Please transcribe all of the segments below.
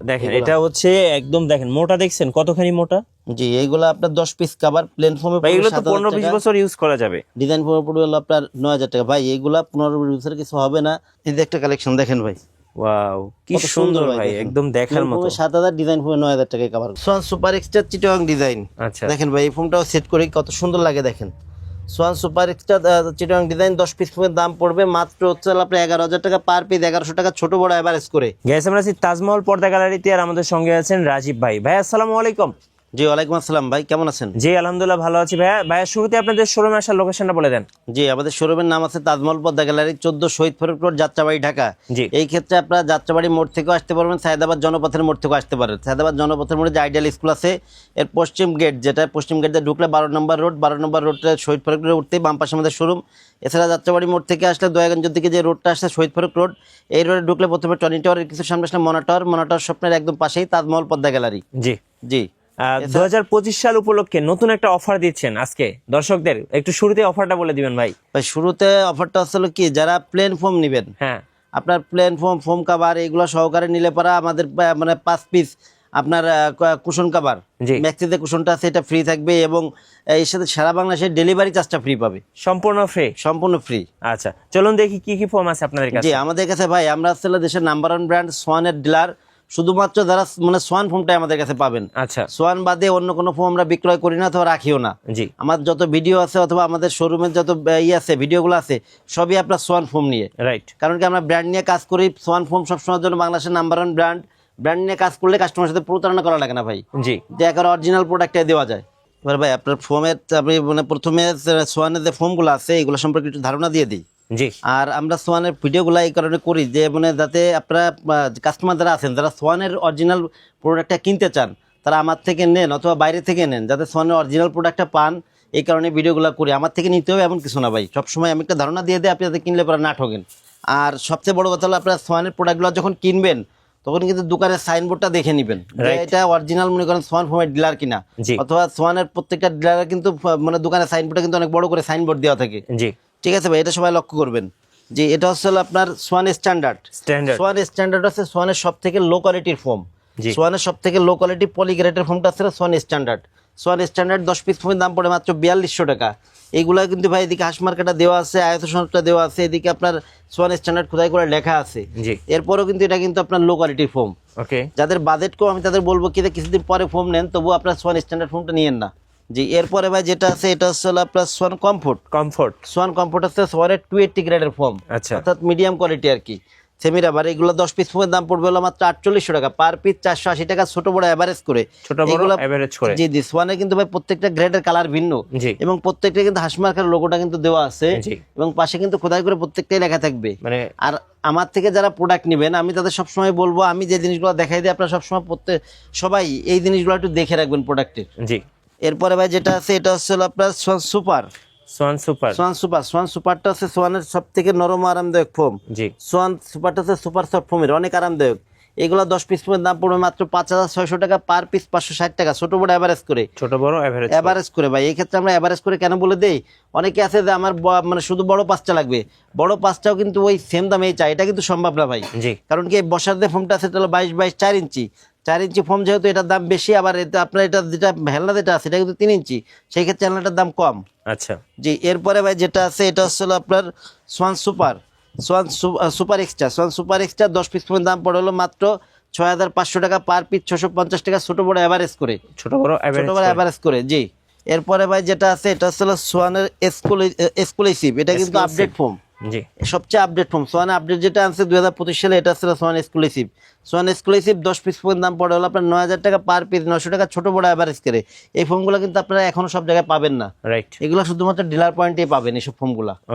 দেখেন এটা হচ্ছে একদম দেখেন মোটা দেখছেন? কতখানি মোটা? জি এইগুলো আপনার দশ পিস কাভার প্লেন ফর্মে এগুলো তো পনেরো বিশ বছর ইউজ করা যাবে। ডিজাইন ফর্মে পড়বে হলো আপনার নয় হাজার টাকা। ভাই এইগুলা পনেরো বিশ বছর কিছু হবে না। এই যে একটা কালেকশন দেখেন ভাই। ওয়াও কি সুন্দর ভাই একদম দেখার মতো foam এ সাত হাজার ডিজাইন ফর্মে নয় হাজার টাকায় কাভার সোয়ান সুপার এক্সট্রা চিটং ডিজাইন আচ্ছা। দেখেন ভাই এই ফোমটাও সেট করে কত সুন্দর লাগে দেখেন। সোয়ান সুপার এক্সট্রা চিটাং ডিজাইন দশ পিস দাম পড়বে। মাত্র হচ্ছে আপনি এগারো হাজার টাকা পার পিস এগারোশো টাকা ছোট বড় অ্যাভারেজ করে। গেছে আমরা আছি তাজমহল পর্দা গ্যালারিতে আর আমাদের সঙ্গে আছেন রাজীব ভাই। ভাই, আসসালামু আলাইকুম। জি ওয়ালাইকুম আসসালাম। ভাই কেমন আছেন? জি আলহামদুলিল্লাহ ভালো আছি। ভাইয়া ভাইয়া শুরুতে আপনাদের শোরুমে আসার লোকেশনটা বলে দেন। জি আমাদের শোরুমের নাম আছে তাজমহল পদ্মা গ্যালারি চোদ্দ শহীদ ফরুক রোড যাত্রাবাড়ি ঢাকা। জি। এই ক্ষেত্রে আপনারা যাত্রাবাড়ি মোড় থেকেও আসতে পারবেন সায়দাবাদ জনপথের মোড় থেকেও আসতে পারেন সায়দাবাদ জনপথের মোড়ে যে আইডিয়াল স্কুল আছে এর পশ্চিম গেট যেটা পশ্চিম গেট দিয়ে ঢুকলে বারো নম্বর রোড বারো নম্বর রোডটা শহীদ ফরুক রোড উঠতেই বাম পাশে আমাদের শোরুম এছাড়া যাত্রাবাড়ি মোড় থেকে আসলে দয়াগঞ্জের দিকে যে রোডটা আসছে শহীদ ফরুক রোড এই রোডে ঢুকলে প্রথমে টনি টাওয়ারের কিছু সামনে আসলে মনা টাওয়ার মনা টাওয়ার স্বপ্নের একদম পাশেই তাজমহল পদ্মা গ্যালারি। জি। জি। দু হাজার পঁচিশ সাল উপলক্ষে নতুন একটা অফার দিচ্ছেন আজকে। দর্শকদের একটু শুরুতে অফারটা বলে দিবেন ভাই। ভাই শুরুতে অফারটা হচ্ছিল কি যারা প্লেন ফর্ম নেবেন হ্যাঁ। আপনার প্লেন ফর্ম ফোম কাভার এগুলো সহকারে নিলে পরা আমাদের মানে পাঁচ পিস আপনার কুশন কাভার। ম্যাক্সিতে কুশনটা আছে এটা ফ্রি থাকবে এবং এর সাথে সারা বাংলাদেশের ডেলিভারি চার্জটা ফ্রি পাবে। সম্পূর্ণ ফ্রি সম্পূর্ণ ফ্রি আচ্ছা চলুন দেখি কি কি ফর্ম আছে আপনাদের জি কাছে। আমাদের কাছে ভাই আমরা আসলে দেশের নাম্বার ওয়ান ব্র্যান্ড সোয়ানের ডিলার শুধুমাত্র যারা মানে সোয়ান ফোমটাই আমাদের কাছে পাবেন। আচ্ছা। সোয়ান বাদে অন্য কোনো ফোম আমরা বিক্রয় করি না অথবা রাখিও না। জি। আমার যত ভিডিও আছে অথবা আমাদের শোরুমের যত আহ, ই আছে ভিডিওগুলো আছে সবই আপনার সোয়ান ফোম নিয়ে। রাইট কারণ কি আমরা ব্র্যান্ড নিয়ে কাজ করি সোয়ান ফোম সবসময়ের জন্য বাংলাদেশের নাম্বার ওয়ান ব্র্যান্ড ব্র্যান্ড নিয়ে কাজ করলে কাস্টমার সাথে প্রতারণা করা লাগে না ভাই। জি। যে একবার অরিজিনাল প্রোডাক্টে দেওয়া যায়। এবার ভাই আপনার ফোমের আপনি মানে প্রথমে সোয়ানের যে ফোমগুলো আছে এগুলো সম্পর্কে একটু ধারণা দিয়ে দিই। জি। আর আমরা সোয়ানের ভিডিওগুলো এই কারণে করি যে মানে যাতে আপনারা কাস্টমার যারা আছেন যারা সোয়ানের অরিজিনাল প্রোডাক্টটা কিনতে চান তারা আমার থেকে নেন অথবা বাইরে থেকে নেন যাতে সোয়ানের অরিজিনাল প্রোডাক্টটা পান এই কারণে ভিডিওগুলো করি। আমার থেকে নিতে হবে এমন কিছু না ভাই। সবসময় আমি একটা ধারণা দিয়ে দিই আপনি যাতে কিনলে পরে না ঠকেন আর সবচেয়ে বড় কথা হলো আপনারা সোয়ানের প্রোডাক্টগুলো যখন কিনবেন তখন কিন্তু দোকানের সাইনবোর্ডটা দেখে নেবেন. এটা অরিজিনাল মনে করেন সোয়ান ফোমের ডিলার কিনা। অথবা সোয়ানের প্রত্যেকটা ডিলারের কিন্তু মানে দোকানের সাইনবোর্ডে কিন্তু অনেক বড় করে সাইনবোর্ড দেওয়া থাকে। জি। ঠিক আছে ভাই এটা সবাই লক্ষ্য করবেন। যে এটা হচ্ছে আপনার Swan standard standard Swan standard আছে সোয়ানের সব থেকে লো কোয়ালিটির ফোম। সোয়ানের সব থেকে লো কোয়ালিটি পলিগ্রেডের ফোমটা আছে সোয়ান স্ট্যান্ডার্ড সোয়ান স্ট্যান্ডার্ড দশ পিস ফোমের দাম পড়ে মাত্র বিয়াল্লিশশো টাকা। এইগুলা কিন্তু ভাই এদিকে হাঁস মার্কেটটা দেওয়া আছে আয়ত সনদটা দেওয়া আছে এদিকে আপনার সোয়ান স্ট্যান্ডার্ড খোদাই করে লেখা আছে। এরপরেও কিন্তু এটা কিন্তু আপনার লো কোয়ালিটির ফোম ওকে যাদের বাজেট কম আমি তাদের বলব কি কিছুদিন পরে ফোম নেন তবু আপনার সোয়ান স্ট্যান্ডার্ড ফোমটা নিয়েন না। জি এরপরে ভাই যেটা আছে এটা হচ্ছে আপনার Swan comfort comfort Swan comfort হচ্ছে সোয়ানের টু এইটটি গ্রেডের ফোম আচ্ছা। অর্থাৎ মিডিয়াম কোয়ালিটি আর কি। সেমি রাবার এগুলো দশ পিস ফোমের দাম পড়বে হলো মাত্র আটচল্লিশশো টাকা। পার পিস চারশো আশি টাকা ছোট বড় অ্যাভারেজ করে। ছোট বড় এভারেজ করে। জি জি সোয়ানের কিন্তু ভাই প্রত্যেকটা গ্রেডের কালার ভিন্ন। এবং প্রত্যেকটা কিন্তু হাসমার্কের লোগোটা কিন্তু দেওয়া আছে। এবং পাশে কিন্তু খোদাই করে প্রত্যেকটাই লেখা থাকবে। মানে আর আমার থেকে যারা প্রোডাক্ট নেবেন আমি তাদের সবসময় বলব আমি যে জিনিসগুলো দেখাই দিই আপনারা সবসময় প্রত্যেক সবাই এই জিনিসগুলো একটু দেখে রাখবেন প্রোডাক্টের জি। এরপরে ভাই যেটা আছে এটা হচ্ছে আপনার Swan super Swan super Swan super Swan সুপারটা হচ্ছে সোয়ানের সব থেকে নরম আরামদায়ক ফোম। জি। সোয়ান সুপারটা হচ্ছে সুপার সফট ফোমের অনেক আরামদায়ক। এগুলো দশ পিস ফোমের দাম পড়বে মাত্র পাঁচ হাজার ছয়শো টাকা পার পিস পাঁচশো ষাট টাকা। ছোট বড় অ্যাভারেজ করে। ছোট বড় এভারেজ অ্যাভারেজ করে ভাই। এই ক্ষেত্রে আমরা অ্যাভারেজ করে কেন বলে দেই? অনেকে আছে যে আমার মানে শুধু বড় পাঁচটা লাগবে। বড় পাঁচটাও কিন্তু ওই সেম দামেই চাই। এটা কিন্তু সম্ভব না ভাই। জি। কারণ কি এই বসার যে ফোমটা আছে তাহলে বাইশ বাইশ চার ইঞ্চি। চার ইঞ্চি ফোম যেহেতু এটার দাম বেশি আবার এটা আপনার এটা যেটা হেলনা যেটা আছে এটা কিন্তু তিন ইঞ্চি সেই ক্ষেত্রে হেলনাটার দাম কম। আচ্ছা। জি এরপরে ভাই যেটা আছে এটা হচ্ছে আপনার Swan super Swan super extra Swan super extra দশ পিস ফোনের দাম পড়ে হলো মাত্র ছয় হাজার পাঁচশো টাকা পার পিস ছশো পঞ্চাশ টাকা ছোটো বড় অ্যাভারেজ করে। ছোট বড় ছোটো বড় অ্যাভারেজ করে জি। এরপরে ভাই যেটা আছে এটা হচ্ছে সোয়ানের এক্সক্লুসিভ এটা কিন্তু আপডেট ফোম। জি। সবচেয়ে আপডেট ফোম সোয়ান আপডেট যেটা দুই হাজার পঁচিশ সালে এটা ছিল সোয়ান এক্সক্লুসিভ সোয়ান এক্সক্লুসিভ দশ পিস ফোনের দাম পড়ে হলো আপনার নয় হাজার টাকা পার পিস নশো টাকা ছোটো বড় অ্যাভারেজ করে। এই ফোনগুলো কিন্তু আপনারা এখনও সব জায়গায় পাবেন না। রাইট এগুলো শুধুমাত্র ডিলার পয়েন্টেই পাবেন এইসব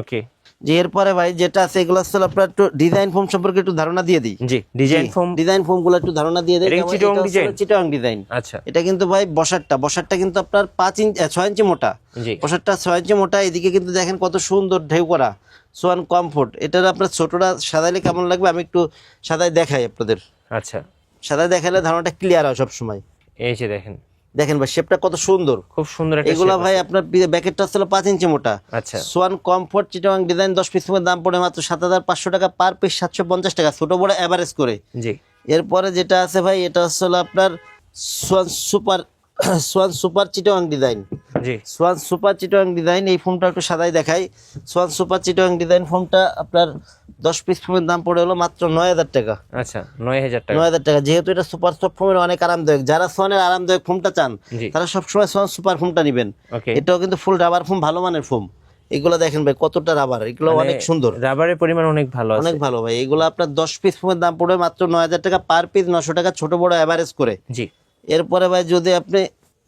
ওকে যে এরপরে ভাই যেটা আছে এগুলো হচ্ছে আপনার একটু ডিজাইন ফোম সম্পর্কে একটু ধারণা দিয়ে দিই। জি ডিজাইন ফর্ম ডিজাইন ফোমগুলো একটু ধারণা দিয়ে design? চিটাং ডিজাইন আচ্ছা। এটা কিন্তু ভাই বসারটা বসারটা কিন্তু আপনার পাঁচ ইঞ্চি ছয় ইঞ্চি মোটা। বসারটা ছয় ইঞ্চি মোটা। এদিকে কিন্তু দেখেন কত সুন্দর ঢেউ করা। Swan comfort. এটার আপনার ছোটটা সাদাইলে কেমন লাগবে? আমি একটু সাদাই দেখাই আপনাদের। আচ্ছা। সাদাই দেখালে ধারণাটা ক্লিয়ার হয় সবসময়। এই যে দেখেন। দেখেন ভাই শেপটা কত সুন্দর। খুব সুন্দর একটা এগুলা ভাই আপনার ব্যাকেটটা ছিল পাঁচ ইঞ্চি মোটা। আচ্ছা। সোয়ান কমফোর্ট চিটাং ডিজাইন দশ পিস দাম পড়ে মাত্র সাত হাজার পাঁচশো টাকা পার পিস সাতশো পঞ্চাশ টাকা। ছোট বড় অ্যাভারেজ করে। জি। এরপরে যেটা আছে ভাই এটা হচ্ছে আপনার Swan super Swan super Chittagong design জি। সোয়ান সুপার চিটোয়াং ডিজাইন এই ফোনটা একটু সাদাই দেখাই। সোয়ান সুপার চিটোয়াং ডিজাইন ফোনটা আপনার দশ পিস ফোনের দাম পড়ে হলো মাত্র নয় হাজার টাকা। আচ্ছা নয় হাজার টাকা। নয় হাজার টাকা যেহেতু এটা সুপার সফট ফোমের অনেক আরামদায়ক। যারা সোয়ানের আরামদায়ক ফোনটা চান তারা সবসময় সোয়ান সুপার ফোনটা নেবেন। এটাও কিন্তু ফুল রাবার ফোম ভালো মানের ফোম এগুলো দেখেন ভাই কতটা রাবার এগুলো মানে অনেক সুন্দর। রাবারের পরিমাণ অনেক ভালো অনেক ভালো ভাই। এগুলো আপনার দশ পিস ফোমের দাম পড়বে মাত্র নয় হাজার টাকা পার পিস নশো টাকা ছোট বড় অ্যাভারেজ করে। জি। এরপরে ভাই যদি আপনি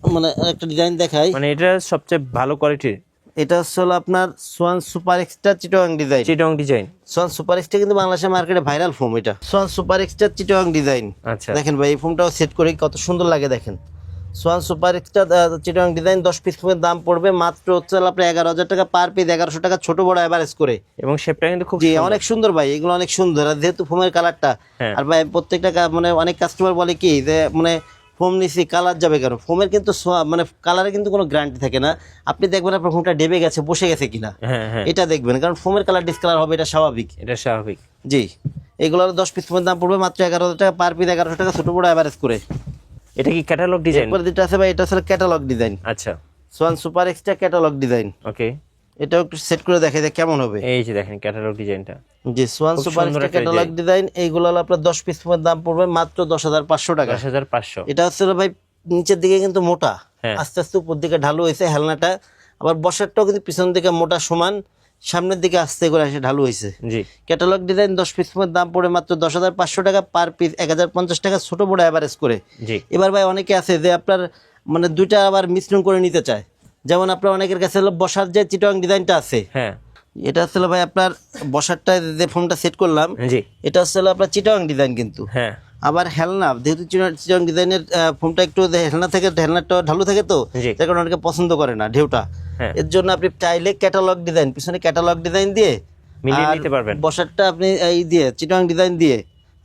মানে একটা ডিজাইন দেখাই। মানে এটা সবচেয়ে ভালো কোয়ালিটির এটা হচ্ছে হলো আপনার Swan super extra Chittagong design Chittagong design Swan super extra কিন্তু বাংলাদেশের মার্কেটে ভাইরাল ফোম এটা। Swan super extra Chittagong design আচ্ছা। দেখেন ভাই এই ফোমটাও সেট করে কত সুন্দর লাগে দেখেন। Swan super extra Chittagong design দশ পিস ফোমের দাম পড়বে মাত্র হচ্ছে আপনার এগারো হাজার টাকা পার পিস এগারোশো টাকা ছোট বড় অ্যাভারেজ করে। এবং শেপটা কিন্তু খুব জি অনেক সুন্দর ভাই এগুলো অনেক সুন্দর। আর যেহেতু ফোমের কালারটা হ্যাঁ। আর ভাই প্রত্যেকটা মানে অনেক কাস্টমার বলে কি যে মানে ফোম নিছি কালার যাবে কেন? ফোমের কিন্তু মানে কালারে কিন্তু কোনো গ্যারান্টি থাকে না। আপনি দেখবেন আপনার ফোনটা ডেবে গেছে বসে গেছে কিনা। হ্যাঁ হ্যাঁ। এটা দেখবেন কারণ ফোমের কালার ডিসকালার হবে এটা স্বাভাবিক। এটা স্বাভাবিক। জি। এগুলোর দশ পিস ফোমের দাম পড়বে মাত্র এগারো টাকা পার পিস এগারোশো টাকা ছোট বড় অ্যাভারেজ করে। এটা কি ক্যাটালগ ডিজাইন যেটা আছে ভাই এটা আসলে ক্যাটালগ ডিজাইন আচ্ছা। Swan super extra catalogue design okay এটাও একটু সেট করে দেখে যে কেমন হবে। এই যে দেখেন ক্যাটালগ ডিজাইনটা জি সোয়ান সুপার ক্যাটালগ ডিজাইন এইগুলো হলো আপনার দশ পিস দাম পড়বে মাত্র দশ হাজার পাঁচশো টাকা। দশ হাজার পাঁচশো। এটা হচ্ছে ভাই নিচের দিকে কিন্তু মোটা। হ্যাঁ। আস্তে আস্তে উপর দিকে ঢালু হয়েছে হেলনাটা। আবার বসারটাও কিন্তু পিছন দিকে মোটা সমান। সামনের দিকে আস্তে করে এসে ঢালু হয়েছে। জি। ক্যাটালগ ডিজাইন দশ পিস দাম পড়ে মাত্র দশ হাজার পাঁচশো টাকা পার পিস এক হাজার পঞ্চাশ টাকা ছোট বড় অ্যাভারেজ করে। জি। এবার ভাই অনেকে আছে যে আপনার মানে দুইটা আবার মিশ্রণ করে নিতে চায়। যেমন আপনার অনেকের কাছে হলো বসার যে চিটং ডিজাইনটা আছে হ্যাঁ। এটা হচ্ছে ভাই আপনার বসারটা যে ফোনটা সেট করলাম জি। এটা হচ্ছে আপনার চিটং ডিজাইন কিন্তু। হ্যাঁ। আবার হেলনা যেহেতু চিটং ডিজাইনের ফোনটা একটু হেলনা থেকে হেলনাটা ঢালু থাকে তো জি। কারণে অনেকে পছন্দ করে না ঢেউটা। হ্যাঁ। এর জন্য আপনি চাইলে ক্যাটালগ ডিজাইন পিছনে ক্যাটালগ ডিজাইন দিয়ে মিলিয়ে নিতে পারবেন। বসারটা আপনি এই দিয়ে চিটং ডিজাইন দিয়ে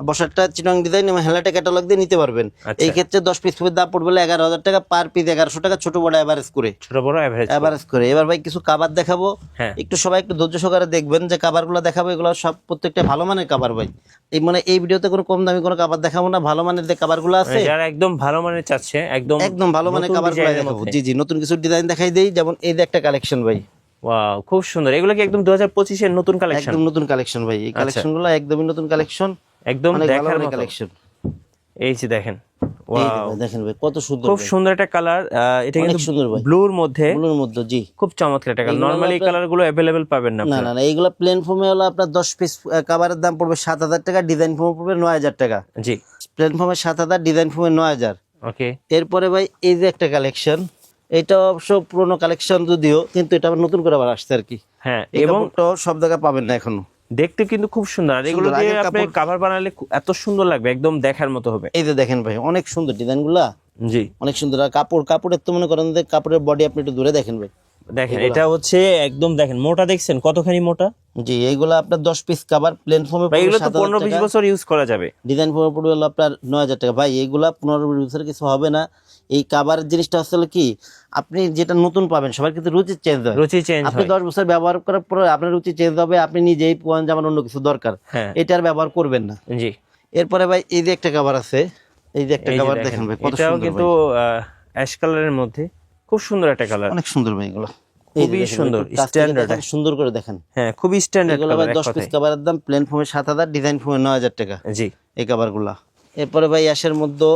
বসারটা চিটং ডিজাইন এবং হেলাটা ক্যাটালগ দিয়ে নিতে পারবেন। আচ্ছা। এই ক্ষেত্রে দশ পিস ফুলের দাম পড়বে এগারো হাজার টাকা পার পিস এগারোশো টাকা ছোট বড় অ্যাভারেজ করে। ছোট বড় অ্যাভারেজ করে। এবার ভাই কিছু কাবার দেখাবো। হ্যাঁ। একটু সবাই একটু ধৈর্য সহকারে দেখবেন যে কাবারগুলো দেখাবো। এগুলো সব প্রত্যেকটা ভালো মানের কাবার ভাই। এই মানে এই ভিডিওতে কোনো কম দামি কোনো কাবার দেখাবো না। ভালো মানের যে কাবারগুলো আছে। মানে যারা একদম ভালো মানের চাচ্ছে একদম একদম ভালো মানের নতুন কাবারগুলো দেখাবো। জি জি নতুন কিছু ডিজাইন দেখাই দেই। যেমন এই যে একটা কালেকশন ভাই। ওয়াও খুব সুন্দর। এগুলো কি একদম দু হাজার পঁচিশের নতুন কালেকশন একদম নতুন কালেকশন ভাই। এই কালেকশনগুলো একদমই নতুন কালেকশন একদম দেখার মতো। কালেকশন এই যে দেখেন দেখেন ভাই কত সুন্দর খুব সুন্দর একটা কালার এটা কিন্তু সুন্দর ভাই। ব্লুর মধ্যে ব্লুর মধ্যে জি। খুব চমৎকার একটা কালার নরমালি এই কালারগুলো অ্যাভেলেবেল পাবেন না না না এইগুলো প্লেন ফোমে হলো আপনার দশ পিস কাভারের দাম পড়বে সাত হাজার টাকা ডিজাইন ফোমে পড়বে নয় হাজার টাকা। জি। প্লেন সাত হাজার ডিজাইন ফর্মে নয় হাজার। ওকে এরপরে ভাই এই যে একটা কালেকশন এটা অবশ্য পুরোনো কালেকশন যদিও কিন্তু এটা আবার নতুন করে আবার আসছে আর কি। হ্যাঁ এবং সব জায়গায় পাবেন না এখনও। দেখতে কিন্তু খুব সুন্দর। আর এগুলো দিয়ে আপনি কাভার বানালে এত সুন্দর লাগবে একদম দেখার মতো হবে। এই যে দেখেন ভাই অনেক সুন্দর ডিজাইনগুলা। জি। অনেক সুন্দর। আর কাপড় কাপড়ের তো মনে করেন যে কাপড়ের বডি আপনি একটু দূরে দেখেন ভাই। দেখেন এটা হচ্ছে একদম দেখেন মোটা দেখছেন? কতখানি মোটা? জি এইগুলা আপনার দশ পিস কাভার প্লেন ভাই এগুলো তো পনেরো বিশ বছর ইউজ করা যাবে। ডিজাইন ফোমে পড়বে আপনার নয় হাজার টাকা। ভাই এইগুলা পনেরো বিশ বছর কিছু হবে না। এই কাভারের জিনিসটা আসলে কি? আপনি যেটা নতুন পাবেন সবার কিন্তু রুচি চেঞ্জ হয়। রুচি চেঞ্জ আপনি দশ বছর ব্যবহার করার পরে আপনার রুচি চেঞ্জ হবে আপনি নিজেই পোয়ান যে আমার অন্য কিছু দরকার। হ্যাঁ। এটা আর ব্যবহার করবেন না। জি। এরপরে ভাই এই যে একটা কাভার আছে এই যে একটা কাভার দেখেন, ভাই কত সুন্দর কিন্তু অ্যাশ কালারের মধ্যে খুব সুন্দর একটা কালার অনেক সুন্দর ভাই এগুলো। খুবই সুন্দর, সুন্দর করে দেখেন। হ্যাঁ খুবই স্ট্যান্ডার্ড এগুলো ভাই পিস কাভারের দাম প্লেন সাত হাজার ডিজাইন ফোমে নয় হাজার টাকা। জি। এই কাভারগুলা এরপরে ভাই অ্যাশের মধ্যে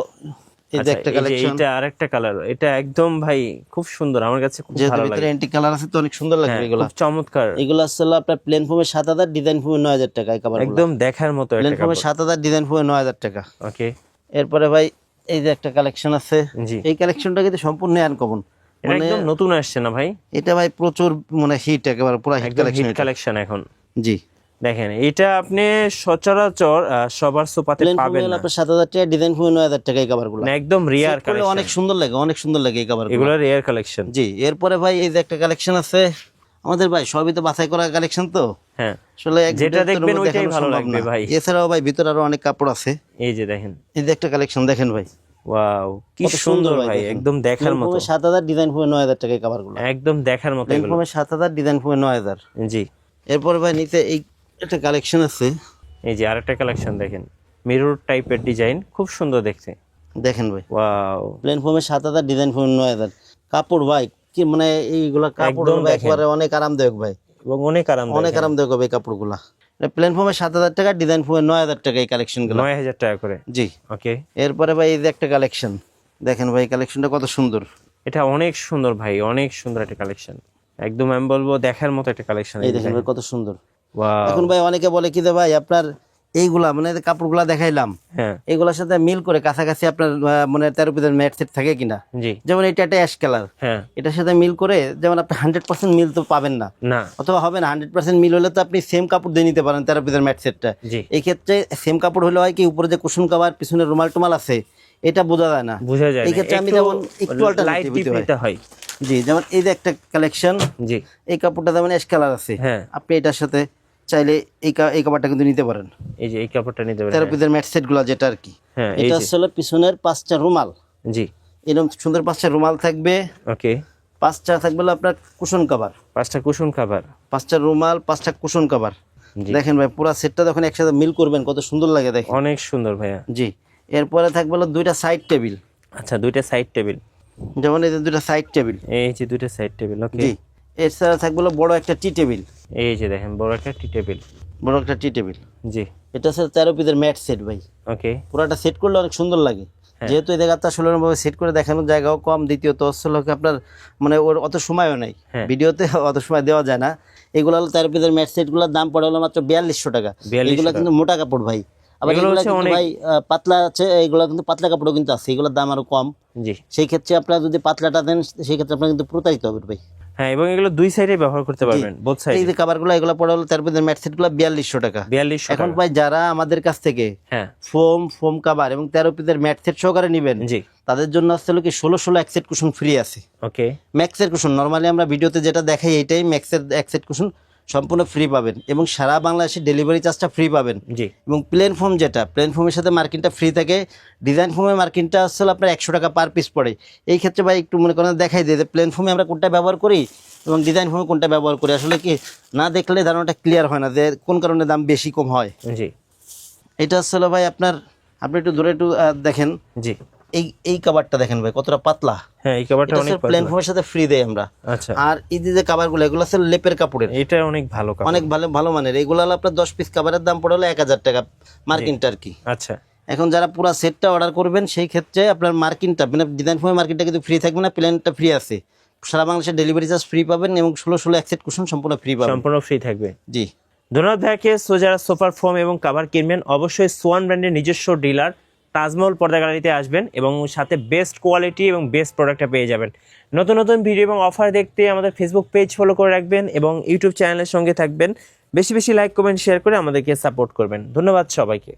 এই যে আচ্ছা, একটা কালেকশন এইটা আরেকটা কালার এটা একদম ভাই খুব সুন্দর আমার কাছে খুব যেহেতু ভালো ভিতরে অ্যান্টি কালার আছে তো অনেক সুন্দর লাগবে হ্যাঁ, এগুলো। খুব চমৎকার। এগুলো আসলে আপনার প্লেন হাজার ডিজাইন নয় হাজার টাকা এই কাভার একদম দেখার মতো প্লেন সাত হাজার ডিজাইন ফোমে নয় হাজার টাকা। ওকে এরপরে ভাই এই যে একটা কালেকশন আছে। জি। এই কালেকশনটা কিন্তু সম্পূর্ণ আনকমন এটা একদম নতুন আসছে না ভাই? এটা ভাই প্রচুর মানে হিট একেবারে পুরো হিট কালেকশন এখন। জি। দেখেন এটা আপনি সচরাচর সবার সোপাতে পাবেন না। সাত হাজার টাকা ডিজাইন নয় হাজার টাকা এই কাভারগুলো মানে একদম রিয়ার কালেকশন অনেক সুন্দর লাগে অনেক সুন্দর লাগে এই কাভারগুলো এগুলো রিয়ার কালেকশন জি এরপরে ভাই এই যে একটা কালেকশন আছে আমাদের ভাই সবই তো বাছাই করা কালেকশন তো? হ্যাঁ। আসলে যেটা দেখবেন ওইটাই ভালো লাগবে ভাই। এছাড়াও ভাই ভিতরে আরও অনেক কাপড় আছে। এই যে দেখেন। এই যে একটা কালেকশন দেখেন ভাই। ওয়াও কি সুন্দর ভাই একদম দেখার মতো। ফোমে সাত হাজার ডিজাইন ফোমে নয় হাজার টাকা এই কাভারগুলো একদম দেখার মতো এগুলো। ফোমে সাত হাজার ডিজাইন ফোমে নয় হাজার। জি। এরপরে ভাই নিচে এই একটা কালেকশন আছে। এই যে আরেকটা কালেকশন দেখেন। মিরর টাইপের ডিজাইন খুব সুন্দর দেখতে। দেখেন ভাই। ওয়াও প্লেন ফোমের সাত হাজার ডিজাইন ফোম নয় হাজার। কাপড় ভাই কি মানে এইগুলা কাপড় একবারে অনেক আরামদায়ক ভাই। এবং অনেক আরাম অনেক আরামদায়ক হবে কাপড়গুলা। প্লেন ফোমের সাত হাজার টাকা ডিজাইন ফোমের নয় হাজার টাকা এই কালেকশনগুলো নয় হাজার টাকা করে। জি। ওকে এরপরে ভাই এই যে একটা কালেকশন দেখেন ভাই কালেকশনটা কত সুন্দর। এটা অনেক সুন্দর ভাই অনেক সুন্দর একটা কালেকশন একদম আমি বলব দেখার মতো একটা কালেকশন এই দেখেন ভাই কত সুন্দর। এখন ভাই অনেকে বলে কি ভাই আপনার এইগুলা মানে যে কাপড়গুলা দেখাইলাম হ্যাঁ। এগুলোর সাথে মিল করে কাছাকাছি আপনার মানে তেরো পিসের ম্যাট সেট থাকে কিনা? যেমন এটা একটা অ্যাশ কালার এটার সাথে মিল করে যেমন আপনি হান্ড্রেড পার্সেন্ট মিল তো পাবেন না। অথবা হবে না হান্ড্রেড পার্সেন্ট মিল হলে তো আপনি সেম কাপড় দিয়ে নিতে পারেন তেরো পিসের ম্যাট সেটটা। এই ক্ষেত্রে সেম কাপড় হলে হয় কি উপরে যে কুশন কাভার পিছনে রুমাল টুমাল আছে এটা বোঝা যায় না। বোঝা যায় এই ক্ষেত্রে আমি যেমন একটু দিতে হয়। জি যেমন এই যে একটা কালেকশন জি। এই কাপড়টা যেমন অ্যাশ কালার আছে হ্যাঁ। আপনি এটার সাথে চাইলে এই এই কাপড়টা কিন্তু নিতে পারেন। এই যে এই কাপড়টা নিতে পারেন তেরো পিসের ম্যাট সেটগুলা যেটা আর কি। হ্যাঁ এটা হলো পিছনের পাঁচটা রুমাল। জি। এরকম সুন্দর পাঁচটা রুমাল থাকবে। ওকে। পাঁচটা থাকবে আপনার কুশন কাভার পাঁচটা কুশন খাবার পাঁচটা রুমাল পাঁচটা কুশন কভার দেখেন ভাই পুরো সেটটা যখন একসাথে মিল করবেন কত সুন্দর লাগে দেখেন। অনেক সুন্দর ভাইয়া। জি। এরপরে থাকবে দুইটা সাইড টেবিল আচ্ছা দুইটা সাইড টেবিল যেমন এই যে দুইটা সাইড টেবিল এই যে দুইটা সাইড টেবিল ওকে। জি। এছাড়া থাকবে বড় একটা টি টেবিল। এই যে দেখেন বড় একটা টি টেবিল। বড় একটা টি টেবিল। জি। এটা হচ্ছে তেরো পিসের ম্যাট সেট ভাই। ওকে। পুরাটা সেট করলে অনেক সুন্দর লাগে। হ্যাঁ। যেহেতু এই জায়গাটা আসলে ভাবে সেট করে দেখানোর জায়গাও কম। দ্বিতীয়ত কি আপনার মানে ওর অত সময়ও নেই। হ্যাঁ। ভিডিওতে অত সময় দেওয়া যায় না। এগুলো হলো তেরো পিসের ম্যাট সেটগুলোর দাম পড়ে হলো মাত্র বিয়াল্লিশশো টাকা। 4200 এগুলো কিন্তু মোটা কাপড় ভাই। আবার এগুলো এগুলো কিন্তু ভাই পাতলা আছে এগুলো কিন্তু পাতলা কাপড়ও কিন্তু আছে। এগুলোর দাম আরও কম। জি। সেই ক্ষেত্রে আপনারা যদি পাতলাটা দেন সেই ক্ষেত্রে আপনার কিন্তু প্রতারিত হবে ভাই। হ্যাঁ এবং এগুলো দুই সাইডে ব্যবহার করতে পারবেন বোথ এই যে কাবারগুলো এগুলো পড়া হলো তেরো ম্যাট ম্যাট সেটগুলো বিয়াল্লিশশো টাকা। বিয়াল্লিশ এখন ভাই যারা আমাদের কাছ থেকে হ্যাঁ। ফোম ফোম কাবার এবং তেরো পিসের ম্যাট সেট সহকারে নেবেন জি। তাদের জন্য আসলে কি ষোলো ষোলো এক সেট কুশন ফ্রি আছে। ওকে ম্যাক্সের কুশন নর্মালি আমরা ভিডিওতে যেটা দেখাই এইটাই ম্যাক্সের এক সেট কুশন সম্পূর্ণ ফ্রি পাবেন এবং সারা বাংলাদেশে ডেলিভারি চার্জটা ফ্রি পাবেন। জি। এবং প্লেন ফোম যেটা প্লেন ফোমের সাথে মার্কিনটা ফ্রি থাকে। ডিজাইন ফোমের মার্কিনটা আসলে আপনার একশো টাকা পার পিস পড়ে। এই ক্ষেত্রে ভাই একটু মনে করেন দেখাই দিয়ে যে প্লেন ফোমে আমরা কোনটা ব্যবহার করি এবং ডিজাইন ফোমে কোনটা ব্যবহার করি? আসলে কি না দেখলে ধারণাটা ক্লিয়ার হয় না যে কোন কারণে দাম বেশি কম হয়। জি। এটা আসলে ভাই আপনার আপনি একটু দূরে একটু দেখেন। জি। এই এই কাবারটা দেখেন ভাই কতটা পাতলা। হ্যাঁ এই এটা অনেক প্লেন। ফোমের সাথে ফ্রি দেয় আমরা। আচ্ছা। আর এই যে কাবারগুলো এগুলো আছে লেপের কাপড়ের। এটা অনেক ভালো কাপড় অনেক ভালো ভালো মানের। এগুলো হলো আপনার দশ পিস কাবারের দাম পড়ে হলো এক হাজার টাকা মার্কিনটা আর কি আচ্ছা। এখন যারা পুরো সেটটা অর্ডার করবেন সেই ক্ষেত্রে আপনার মার্কিনটা মানে ডিজাইন ফোমের মার্কিনটা কিন্তু ফ্রি থাকবে না প্লেনটা ফ্রি আছে। সারা বাংলাদেশে ডেলিভারি চার্জ ফ্রি পাবেন এবং ষোলো ষোলো এক সেট কুশন সম্পূর্ণ ফ্রি পাবেন। সম্পূর্ণ ফ্রি থাকবে। জি। ধন্যবাদ ভাইয়াকে সো যারা সোফার ফোম এবং কাভার কিনবেন। অবশ্যই সোয়ান ব্র্যান্ডের নিজস্ব ডিলার তাজমহল পর্দা গ্যালারিতে আসবেন এবং সাথে বেস্ট কোয়ালিটি এবং বেস্ট প্রোডাক্টটা পেয়ে যাবেন। নতুন নতুন ভিডিও এবং অফার দেখতে আমাদের ফেসবুক পেজ ফলো করে রাখবেন এবং ইউটিউব চ্যানেলের সঙ্গে থাকবেন। বেশি বেশি লাইক কমেন্ট শেয়ার করে আমাদেরকে সাপোর্ট করবেন। ধন্যবাদ সবাইকে।